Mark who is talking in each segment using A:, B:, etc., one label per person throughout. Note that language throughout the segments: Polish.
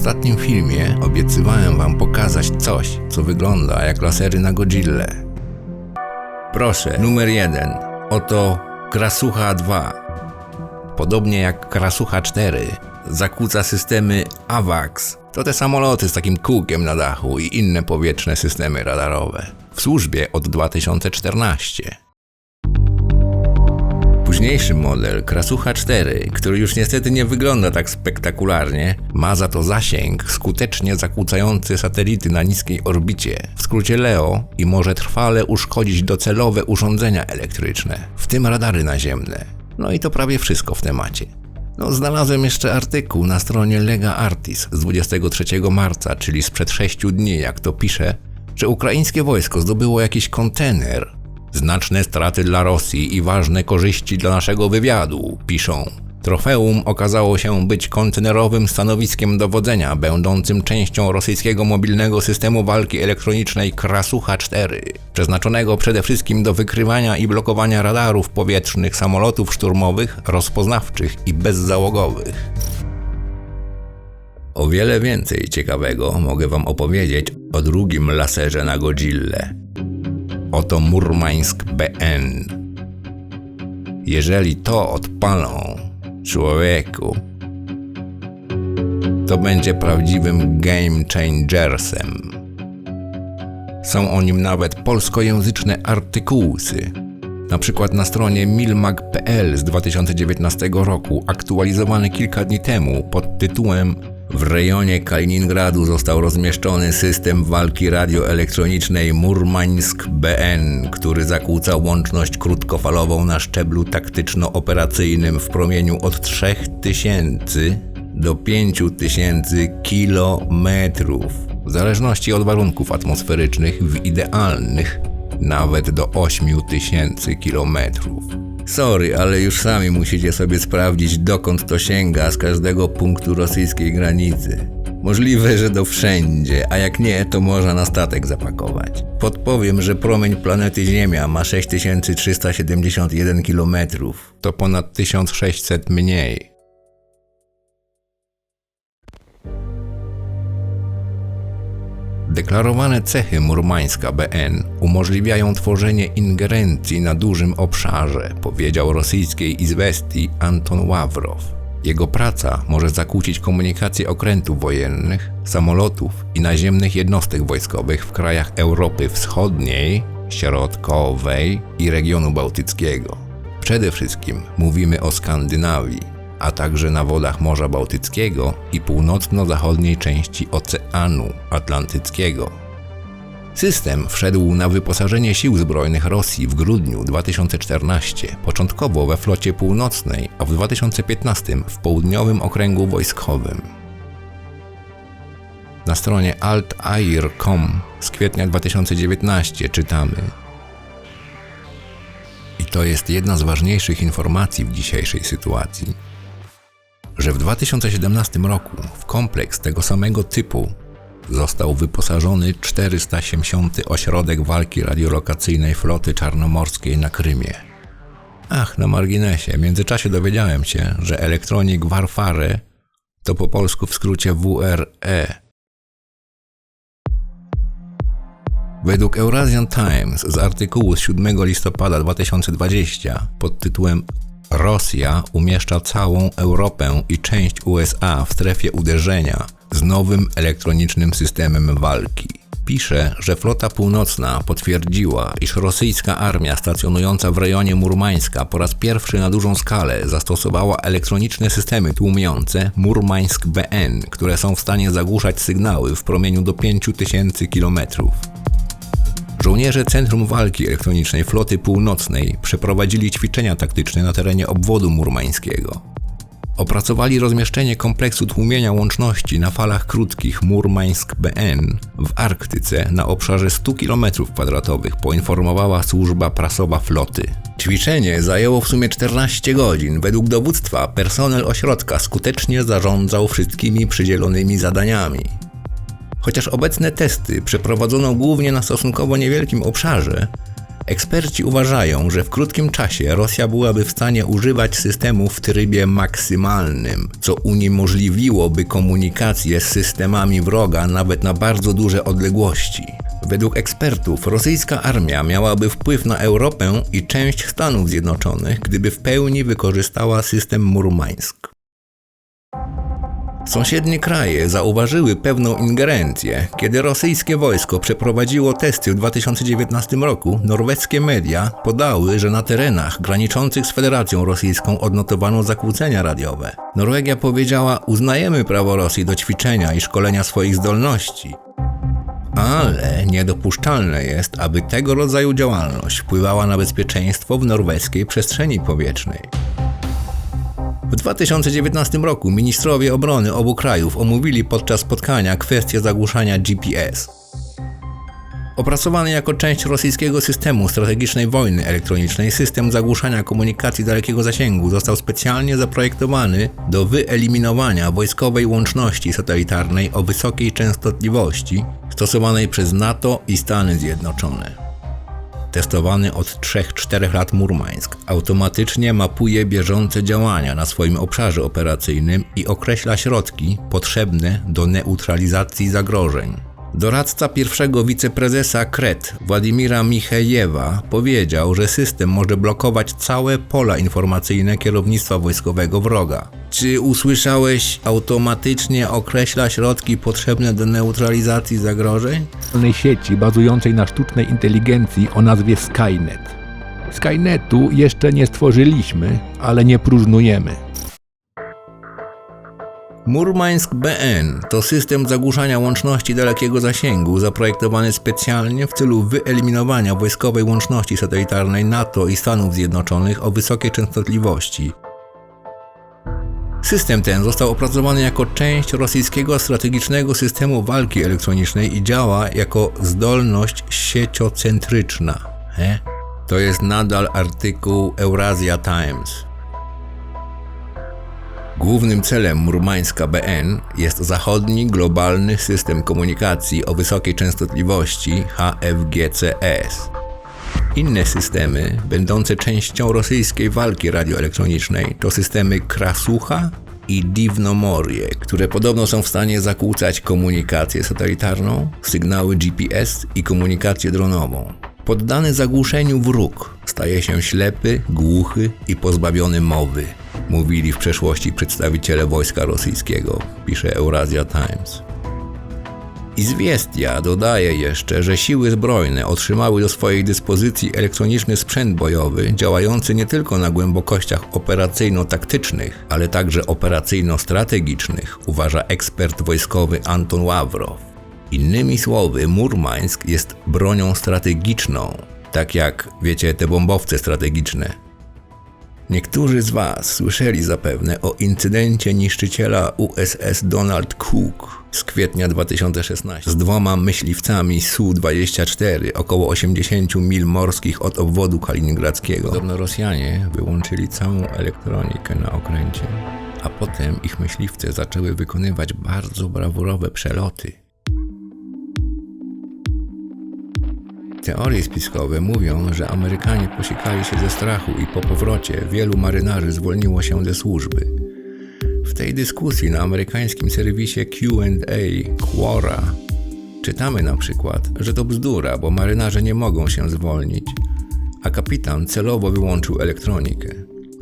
A: ostatnim filmie obiecywałem wam pokazać coś, co wygląda jak lasery na Godzillę. Proszę, numer jeden. Oto Krasucha 2. Podobnie jak Krasucha 4, zakłóca systemy AWACS. To te samoloty z takim kółkiem na dachu i inne powietrzne systemy radarowe. W służbie od 2014. Późniejszy model, Krasucha 4, który już niestety nie wygląda tak spektakularnie, ma za to zasięg skutecznie zakłócający satelity na niskiej orbicie, w skrócie LEO i może trwale uszkodzić docelowe urządzenia elektryczne, w tym radary naziemne. No i to prawie wszystko w temacie. No, znalazłem jeszcze artykuł na stronie Lega Artis z 23 marca, czyli sprzed 6 dni, jak to pisze, że ukraińskie wojsko zdobyło jakiś kontener Znaczne straty dla Rosji i ważne korzyści dla naszego wywiadu, piszą. Trofeum okazało się być kontenerowym stanowiskiem dowodzenia, będącym częścią rosyjskiego mobilnego systemu walki elektronicznej Krasucha-4, przeznaczonego przede wszystkim do wykrywania i blokowania radarów powietrznych samolotów szturmowych, rozpoznawczych i bezzałogowych. O wiele więcej ciekawego mogę Wam opowiedzieć o drugim laserze na Godzillę. Oto Murmańsk BN. Jeżeli to odpalą, człowieku, to będzie prawdziwym game changersem. Są o nim nawet polskojęzyczne artykułsy. Na przykład na stronie milmag.pl z 2019 roku, aktualizowany kilka dni temu pod tytułem w rejonie Kaliningradu został rozmieszczony system walki radioelektronicznej Murmańsk BN, który zakłóca łączność krótkofalową na szczeblu taktyczno-operacyjnym w promieniu od 3000 do 5000 kilometrów, w zależności od warunków atmosferycznych, w idealnych nawet do 8000 kilometrów. Sorry, ale już sami musicie sobie sprawdzić, dokąd to sięga z każdego punktu rosyjskiej granicy. Możliwe, że do wszędzie, a jak nie, to można na statek zapakować. Podpowiem, że promień planety Ziemia ma 6371 km. To ponad 1600 mniej. Deklarowane cechy Murmańska BN umożliwiają tworzenie ingerencji na dużym obszarze, powiedział rosyjskiej Izwestii Anton Ławrow. Jego praca może zakłócić komunikację okrętów wojennych, samolotów i naziemnych jednostek wojskowych w krajach Europy Wschodniej, Środkowej i regionu bałtyckiego. Przede wszystkim mówimy o Skandynawii, a także na wodach Morza Bałtyckiego i północno-zachodniej części Oceanu Atlantyckiego. System wszedł na wyposażenie sił zbrojnych Rosji w grudniu 2014, początkowo we flocie północnej, a w 2015 w południowym okręgu wojskowym. Na stronie altair.com z kwietnia 2019 czytamy i to jest jedna z ważniejszych informacji w dzisiejszej sytuacji że w 2017 roku w kompleks tego samego typu został wyposażony 470 ośrodek walki radiolokacyjnej floty czarnomorskiej na Krymie. Ach, na marginesie, w międzyczasie dowiedziałem się, że Electronic Warfare to po polsku w skrócie WRE. Według Eurasian Times z artykułu z 7 listopada 2020 pod tytułem Rosja umieszcza całą Europę i część USA w strefie uderzenia z nowym elektronicznym systemem walki. Pisze, że flota północna potwierdziła, iż rosyjska armia stacjonująca w rejonie Murmańska po raz pierwszy na dużą skalę zastosowała elektroniczne systemy tłumiące Murmańsk BN, które są w stanie zagłuszać sygnały w promieniu do 5000 kilometrów. Żołnierze Centrum Walki Elektronicznej Floty Północnej przeprowadzili ćwiczenia taktyczne na terenie obwodu murmańskiego. Opracowali rozmieszczenie kompleksu tłumienia łączności na falach krótkich Murmańsk-BN w Arktyce na obszarze 100 km2, poinformowała służba prasowa floty. Ćwiczenie zajęło w sumie 14 godzin. Według dowództwa personel ośrodka skutecznie zarządzał wszystkimi przydzielonymi zadaniami. Chociaż obecne testy przeprowadzono głównie na stosunkowo niewielkim obszarze, Eksperci uważają, że w krótkim czasie Rosja byłaby w stanie używać systemu w trybie maksymalnym, co uniemożliwiłoby komunikację z systemami wroga nawet na bardzo duże odległości. Według ekspertów rosyjska armia miałaby wpływ na Europę i część Stanów Zjednoczonych, gdyby w pełni wykorzystała system Murmańsk. Sąsiednie kraje zauważyły pewną ingerencję. Kiedy rosyjskie wojsko przeprowadziło testy w 2019 roku, norweskie media podały, że na terenach graniczących z Federacją Rosyjską odnotowano zakłócenia radiowe. Norwegia powiedziała: Uznajemy prawo Rosji do ćwiczenia i szkolenia swoich zdolności. Ale niedopuszczalne jest, aby tego rodzaju działalność wpływała na bezpieczeństwo w norweskiej przestrzeni powietrznej. W 2019 roku ministrowie obrony obu krajów omówili podczas spotkania kwestię zagłuszania GPS. Opracowany jako część rosyjskiego systemu strategicznej wojny elektronicznej, system zagłuszania komunikacji dalekiego zasięgu został specjalnie zaprojektowany do wyeliminowania wojskowej łączności satelitarnej o wysokiej częstotliwości stosowanej przez NATO i Stany Zjednoczone. Testowany od 3-4 lat Murmańsk automatycznie mapuje bieżące działania na swoim obszarze operacyjnym i określa środki potrzebne do neutralizacji zagrożeń. Doradca pierwszego wiceprezesa KRET Władimira Michejewa powiedział, że system może blokować całe pola informacyjne kierownictwa wojskowego wroga. Czy usłyszałeś automatycznie określa środki potrzebne do neutralizacji zagrożeń?
B: sieci bazującej na sztucznej inteligencji o nazwie Skynet. Skynetu jeszcze nie stworzyliśmy, ale nie próżnujemy.
A: Murmańsk BN to system zagłuszania łączności dalekiego zasięgu zaprojektowany specjalnie w celu wyeliminowania wojskowej łączności satelitarnej NATO i Stanów Zjednoczonych o wysokiej częstotliwości. System ten został opracowany jako część rosyjskiego strategicznego systemu walki elektronicznej i działa jako zdolność sieciocentryczna. He? To jest nadal artykuł Eurasia Times. Głównym celem Murmańska BN jest zachodni globalny system komunikacji o wysokiej częstotliwości HFGCS. Inne systemy, będące częścią rosyjskiej walki radioelektronicznej, to systemy Krasucha i Divnomorie, które podobno są w stanie zakłócać komunikację satelitarną, sygnały GPS i komunikację dronową. Poddany zagłuszeniu wróg staje się ślepy, głuchy i pozbawiony mowy, mówili w przeszłości przedstawiciele wojska rosyjskiego, pisze Eurasia Times. Izwiestia dodaje jeszcze, że siły zbrojne otrzymały do swojej dyspozycji elektroniczny sprzęt bojowy działający nie tylko na głębokościach operacyjno-taktycznych, ale także operacyjno-strategicznych, uważa ekspert wojskowy Anton Ławrow. Innymi słowy, Murmańsk jest bronią strategiczną, tak jak, wiecie, te bombowce strategiczne. Niektórzy z Was słyszeli zapewne o incydencie niszczyciela USS Donald Cook z kwietnia 2016 z dwoma myśliwcami Su-24 około 80 mil morskich od obwodu kaliningradzkiego. Podobno Rosjanie wyłączyli całą elektronikę na okręcie, a potem ich myśliwce zaczęły wykonywać bardzo brawurowe przeloty. Teorie spiskowe mówią, że Amerykanie posikali się ze strachu i po powrocie wielu marynarzy zwolniło się ze służby. W tej dyskusji na amerykańskim serwisie Q&A Quora czytamy na przykład, że to bzdura, bo marynarze nie mogą się zwolnić, a kapitan celowo wyłączył elektronikę.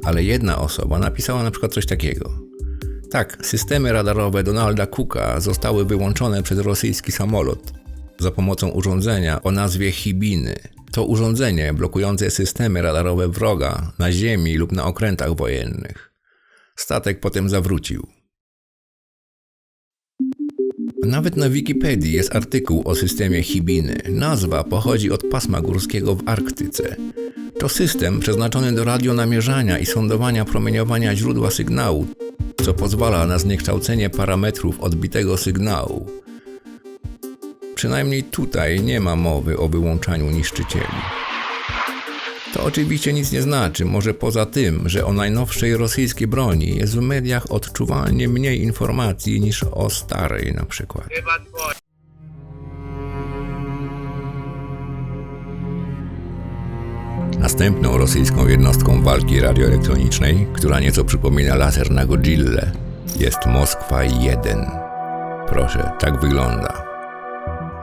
A: Ale jedna osoba napisała na przykład coś takiego. Tak, systemy radarowe Donalda Cooka zostały wyłączone przez rosyjski samolot za pomocą urządzenia o nazwie Hibiny. To urządzenie blokujące systemy radarowe wroga na ziemi lub na okrętach wojennych. Statek potem zawrócił. Nawet na Wikipedii jest artykuł o systemie Hibiny. Nazwa pochodzi od pasma górskiego w Arktyce. To system przeznaczony do radionamierzania i sondowania promieniowania źródła sygnału, co pozwala na zniekształcenie parametrów odbitego sygnału. Przynajmniej tutaj nie ma mowy o wyłączaniu niszczycieli. To oczywiście nic nie znaczy, może poza tym, że o najnowszej rosyjskiej broni jest w mediach odczuwalnie mniej informacji niż o starej na przykład. Następną rosyjską jednostką walki radioelektronicznej, która nieco przypomina laser na Godzillę, jest Moskwa 1. Proszę, tak wygląda.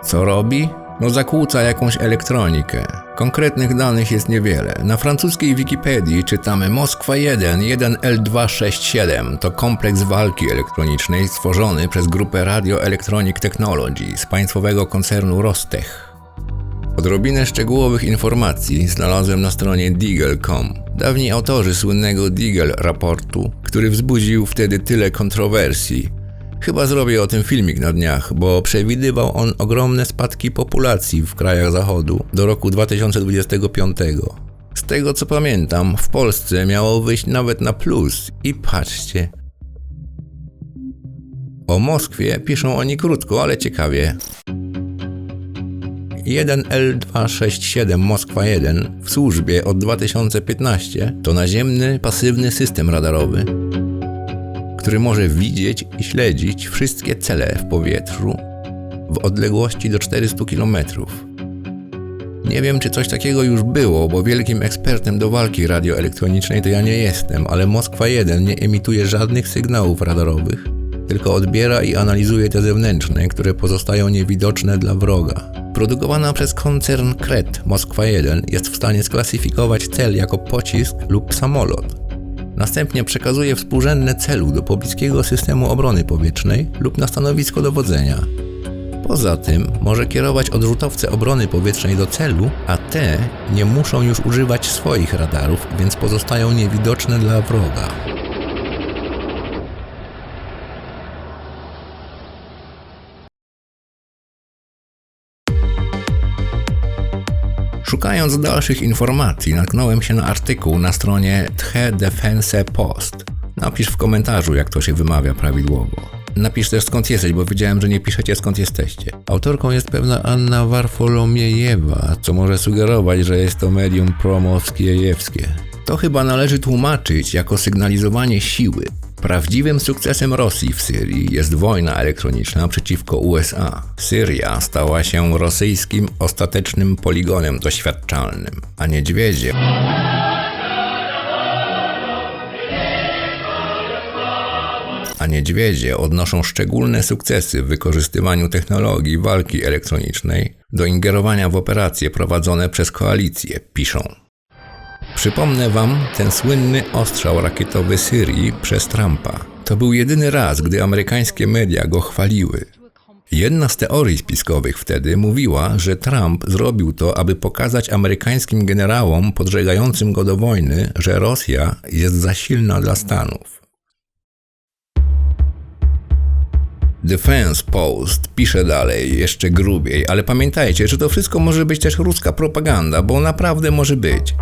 A: Co robi? No zakłóca jakąś elektronikę. Konkretnych danych jest niewiele. Na francuskiej Wikipedii czytamy Moskwa 1 1L267 to kompleks walki elektronicznej stworzony przez grupę Radio Electronic Technology z państwowego koncernu Rostech. Odrobinę szczegółowych informacji znalazłem na stronie Deagle.com. Dawni autorzy słynnego Deagle raportu, który wzbudził wtedy tyle kontrowersji. Chyba zrobię o tym filmik na dniach, bo przewidywał on ogromne spadki populacji w krajach zachodu do roku 2025. Z tego co pamiętam, w Polsce miało wyjść nawet na plus i patrzcie. O Moskwie piszą oni krótko, ale ciekawie. 1L267 Moskwa 1 w służbie od 2015 to naziemny, pasywny system radarowy, który może widzieć i śledzić wszystkie cele w powietrzu w odległości do 400 km. Nie wiem, czy coś takiego już było, bo wielkim ekspertem do walki radioelektronicznej to ja nie jestem, ale Moskwa 1 nie emituje żadnych sygnałów radarowych, tylko odbiera i analizuje te zewnętrzne, które pozostają niewidoczne dla wroga. Produkowana przez koncern Kret Moskwa 1 jest w stanie sklasyfikować cel jako pocisk lub samolot. Następnie przekazuje współrzędne celu do pobliskiego systemu obrony powietrznej lub na stanowisko dowodzenia. Poza tym może kierować odrzutowce obrony powietrznej do celu, a te nie muszą już używać swoich radarów, więc pozostają niewidoczne dla wroga. Szukając dalszych informacji, natknąłem się na artykuł na stronie The Defense Post. Napisz w komentarzu, jak to się wymawia prawidłowo. Napisz też skąd jesteś, bo wiedziałem, że nie piszecie skąd jesteście. Autorką jest pewna Anna Warfolomiejewa, co może sugerować, że jest to medium promoskiejewskie. To chyba należy tłumaczyć jako sygnalizowanie siły. Prawdziwym sukcesem Rosji w Syrii jest wojna elektroniczna przeciwko USA. Syria stała się rosyjskim ostatecznym poligonem doświadczalnym, a niedźwiedzie a niedźwiedzie odnoszą szczególne sukcesy w wykorzystywaniu technologii walki elektronicznej do ingerowania w operacje prowadzone przez koalicję, piszą. Przypomnę wam ten słynny ostrzał rakietowy Syrii przez Trumpa. To był jedyny raz, gdy amerykańskie media go chwaliły. Jedna z teorii spiskowych wtedy mówiła, że Trump zrobił to, aby pokazać amerykańskim generałom podżegającym go do wojny, że Rosja jest za silna dla Stanów. Defense Post pisze dalej, jeszcze grubiej, ale pamiętajcie, że to wszystko może być też ruska propaganda, bo naprawdę może być.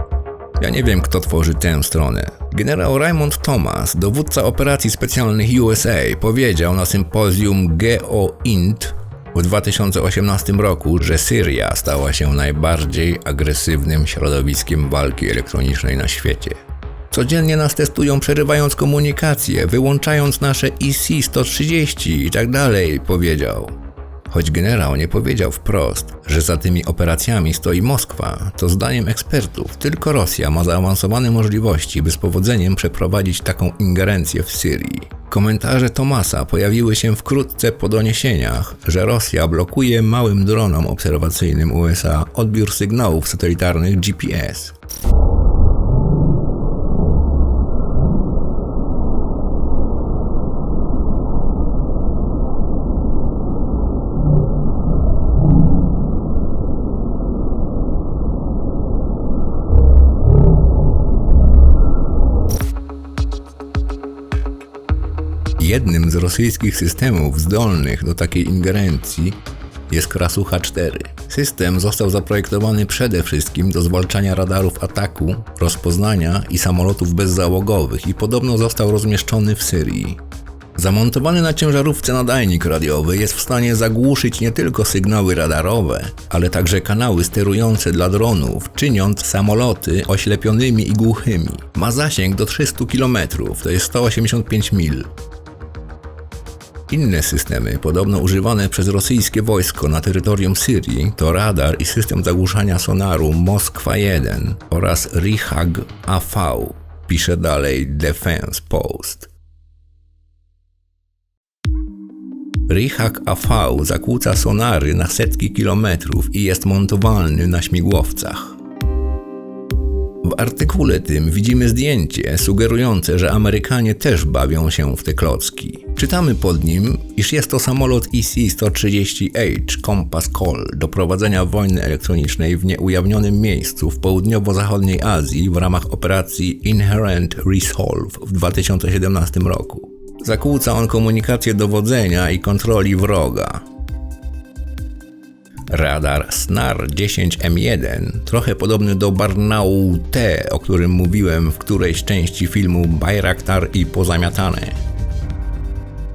A: Ja nie wiem, kto tworzy tę stronę. Generał Raymond Thomas, dowódca operacji specjalnych USA, powiedział na sympozjum GeoInt w 2018 roku, że Syria stała się najbardziej agresywnym środowiskiem walki elektronicznej na świecie. Codziennie nas testują, przerywając komunikację, wyłączając nasze IC-130 i tak dalej, powiedział. Choć generał nie powiedział wprost, że za tymi operacjami stoi Moskwa, to zdaniem ekspertów tylko Rosja ma zaawansowane możliwości, by z powodzeniem przeprowadzić taką ingerencję w Syrii. Komentarze Tomasa pojawiły się wkrótce po doniesieniach, że Rosja blokuje małym dronom obserwacyjnym USA odbiór sygnałów satelitarnych GPS. Jednym z rosyjskich systemów zdolnych do takiej ingerencji jest Krasucha 4. System został zaprojektowany przede wszystkim do zwalczania radarów ataku, rozpoznania i samolotów bezzałogowych i podobno został rozmieszczony w Syrii. Zamontowany na ciężarówce nadajnik radiowy jest w stanie zagłuszyć nie tylko sygnały radarowe, ale także kanały sterujące dla dronów, czyniąc samoloty oślepionymi i głuchymi. Ma zasięg do 300 km, to jest 185 mil. Inne systemy, podobno używane przez rosyjskie wojsko na terytorium Syrii, to radar i system zagłuszania sonaru Moskwa 1 oraz Rihag AV, pisze dalej Defense Post. Rihak AV zakłóca sonary na setki kilometrów i jest montowalny na śmigłowcach. W artykule tym widzimy zdjęcie sugerujące, że Amerykanie też bawią się w te klocki. Czytamy pod nim, iż jest to samolot E EC-130H Compass Call do prowadzenia wojny elektronicznej w nieujawnionym miejscu w południowo-zachodniej Azji w ramach operacji Inherent Resolve w 2017 roku. Zakłóca on komunikację dowodzenia i kontroli wroga. Radar SNAR 10M1, trochę podobny do Barnau T, o którym mówiłem w którejś części filmu Bayraktar i Pozamiatane.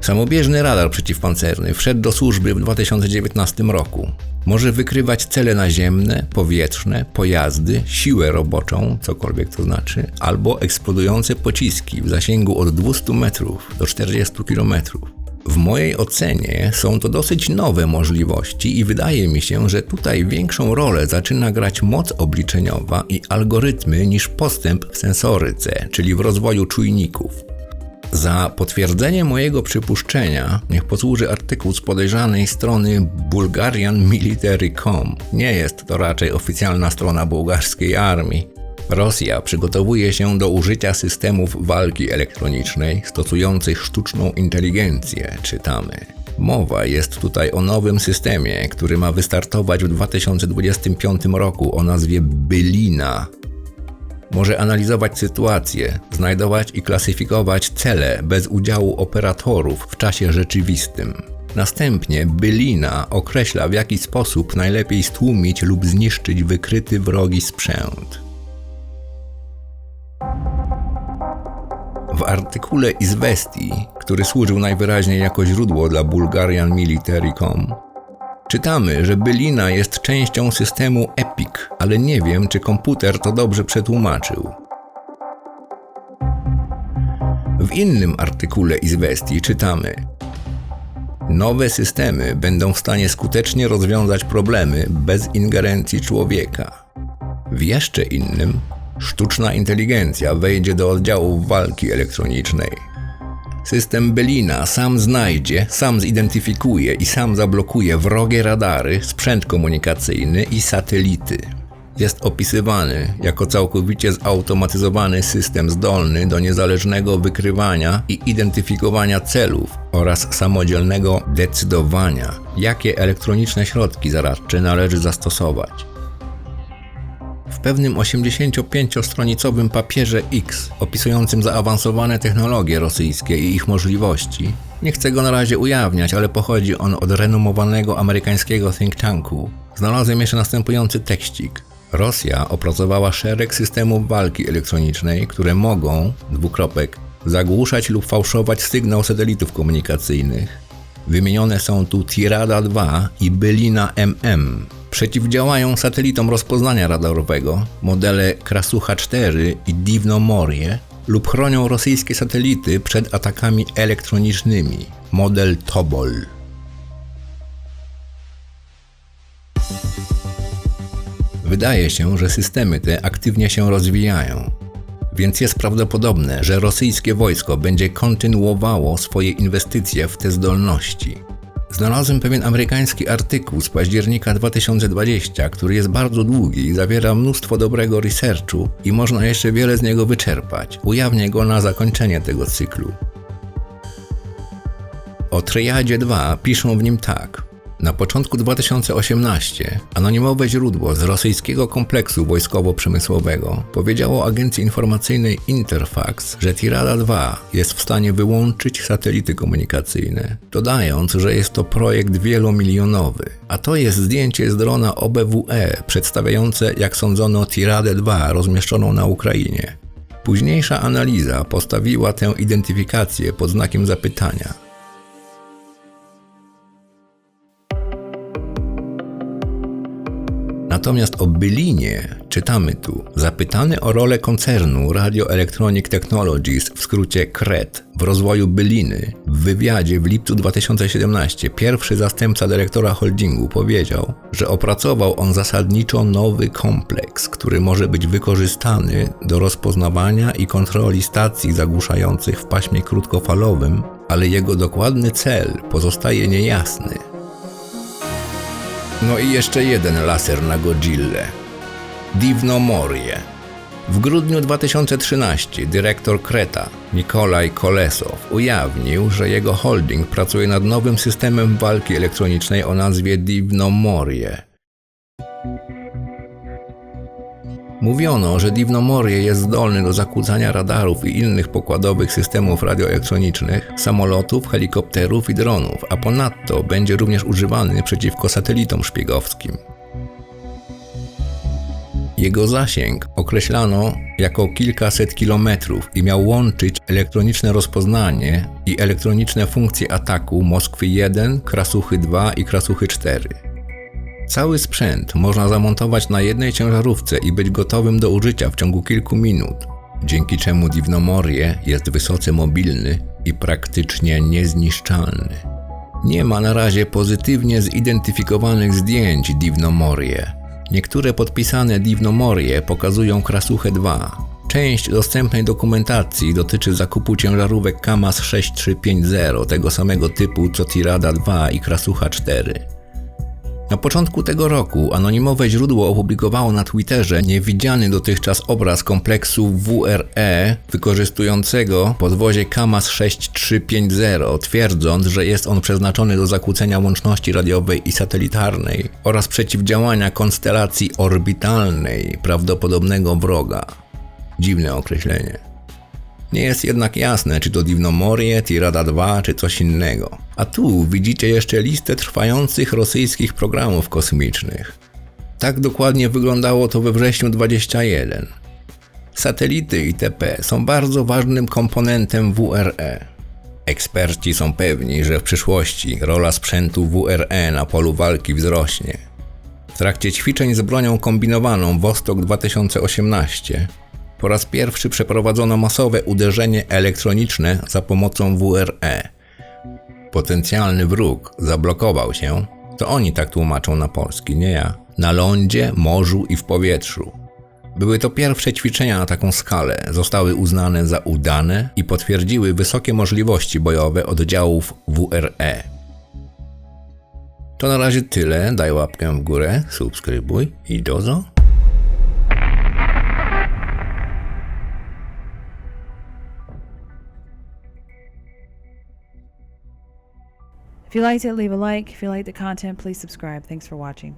A: Samobieżny radar przeciwpancerny wszedł do służby w 2019 roku. Może wykrywać cele naziemne, powietrzne, pojazdy, siłę roboczą, cokolwiek to znaczy, albo eksplodujące pociski w zasięgu od 200 metrów do 40 kilometrów. W mojej ocenie są to dosyć nowe możliwości i wydaje mi się, że tutaj większą rolę zaczyna grać moc obliczeniowa i algorytmy niż postęp w sensoryce, czyli w rozwoju czujników. Za potwierdzenie mojego przypuszczenia niech posłuży artykuł z podejrzanej strony bulgarianmilitary.com. Nie jest to raczej oficjalna strona bułgarskiej armii. Rosja przygotowuje się do użycia systemów walki elektronicznej stosujących sztuczną inteligencję, czytamy. Mowa jest tutaj o nowym systemie, który ma wystartować w 2025 roku o nazwie Bylina. Może analizować sytuację, znajdować i klasyfikować cele bez udziału operatorów w czasie rzeczywistym. Następnie bylina określa w jaki sposób najlepiej stłumić lub zniszczyć wykryty wrogi sprzęt. W artykule Izvestii, który służył najwyraźniej jako źródło dla bulgarianmilitary.com, Czytamy, że bylina jest częścią systemu EPIC, ale nie wiem, czy komputer to dobrze przetłumaczył. W innym artykule Izvestii czytamy: Nowe systemy będą w stanie skutecznie rozwiązać problemy bez ingerencji człowieka. W jeszcze innym, sztuczna inteligencja wejdzie do oddziałów walki elektronicznej. System Belina sam znajdzie, sam zidentyfikuje i sam zablokuje wrogie radary, sprzęt komunikacyjny i satelity. Jest opisywany jako całkowicie zautomatyzowany system zdolny do niezależnego wykrywania i identyfikowania celów oraz samodzielnego decydowania, jakie elektroniczne środki zaradcze należy zastosować. W pewnym 85-stronicowym papierze X opisującym zaawansowane technologie rosyjskie i ich możliwości, nie chcę go na razie ujawniać, ale pochodzi on od renomowanego amerykańskiego think tanku, znalazłem jeszcze następujący tekścik. Rosja opracowała szereg systemów walki elektronicznej, które mogą, dwukropek, zagłuszać lub fałszować sygnał satelitów komunikacyjnych. Wymienione są tu Tirada 2 i Bylina MM. Przeciwdziałają satelitom rozpoznania radarowego, modele Krasucha 4 i Divno Morie, lub chronią rosyjskie satelity przed atakami elektronicznymi, model Tobol. Wydaje się, że systemy te aktywnie się rozwijają, więc jest prawdopodobne, że rosyjskie wojsko będzie kontynuowało swoje inwestycje w te zdolności. Znalazłem pewien amerykański artykuł z października 2020, który jest bardzo długi i zawiera mnóstwo dobrego researchu i można jeszcze wiele z niego wyczerpać. Ujawnię go na zakończenie tego cyklu. O Triadzie 2 piszą w nim tak. Na początku 2018 anonimowe źródło z rosyjskiego kompleksu wojskowo-przemysłowego powiedziało agencji informacyjnej Interfax, że Tirada 2 jest w stanie wyłączyć satelity komunikacyjne, dodając, że jest to projekt wielomilionowy. A to jest zdjęcie z drona OBWE przedstawiające, jak sądzono, Tiradę 2 rozmieszczoną na Ukrainie. Późniejsza analiza postawiła tę identyfikację pod znakiem zapytania. Natomiast o Bylinie czytamy tu. Zapytany o rolę koncernu Radio Electronic Technologies, w skrócie KRET, w rozwoju Byliny, w wywiadzie w lipcu 2017 pierwszy zastępca dyrektora holdingu powiedział, że opracował on zasadniczo nowy kompleks, który może być wykorzystany do rozpoznawania i kontroli stacji zagłuszających w paśmie krótkofalowym, ale jego dokładny cel pozostaje niejasny. No i jeszcze jeden laser na Godzillę. Divno Morie. W grudniu 2013 dyrektor Kreta, Nikolaj Kolesow, ujawnił, że jego holding pracuje nad nowym systemem walki elektronicznej o nazwie Divno Morie. Mówiono, że Divnomorie jest zdolny do zakłócania radarów i innych pokładowych systemów radioelektronicznych, samolotów, helikopterów i dronów, a ponadto będzie również używany przeciwko satelitom szpiegowskim. Jego zasięg określano jako kilkaset kilometrów i miał łączyć elektroniczne rozpoznanie i elektroniczne funkcje ataku Moskwy 1, Krasuchy 2 i Krasuchy 4. Cały sprzęt można zamontować na jednej ciężarówce i być gotowym do użycia w ciągu kilku minut, dzięki czemu Divnomorie jest wysoce mobilny i praktycznie niezniszczalny. Nie ma na razie pozytywnie zidentyfikowanych zdjęć Divnomorie. Niektóre podpisane Divnomorie pokazują Krasuchę 2. Część dostępnej dokumentacji dotyczy zakupu ciężarówek KAMAZ 6350 tego samego typu co Tirada 2 i Krasucha 4. Na początku tego roku anonimowe źródło opublikowało na Twitterze niewidziany dotychczas obraz kompleksu WRE wykorzystującego podwozie KAMAZ 6350, twierdząc, że jest on przeznaczony do zakłócenia łączności radiowej i satelitarnej oraz przeciwdziałania konstelacji orbitalnej prawdopodobnego wroga. Dziwne określenie. Nie jest jednak jasne, czy to Divnomorie, Tirada 2, czy coś innego. A tu widzicie jeszcze listę trwających rosyjskich programów kosmicznych. Tak dokładnie wyglądało to we wrześniu 21. Satelity itp. są bardzo ważnym komponentem WRE. Eksperci są pewni, że w przyszłości rola sprzętu WRE na polu walki wzrośnie. W trakcie ćwiczeń z bronią kombinowaną Wostok 2018 po raz pierwszy przeprowadzono masowe uderzenie elektroniczne za pomocą WRE. Potencjalny wróg zablokował się, to oni tak tłumaczą na polski, nie ja, na lądzie, morzu i w powietrzu. Były to pierwsze ćwiczenia na taką skalę, zostały uznane za udane i potwierdziły wysokie możliwości bojowe oddziałów WRE. To na razie tyle, daj łapkę w górę, subskrybuj i dozo.
C: If you liked it, leave a like. If you liked the content, please subscribe. Thanks for watching.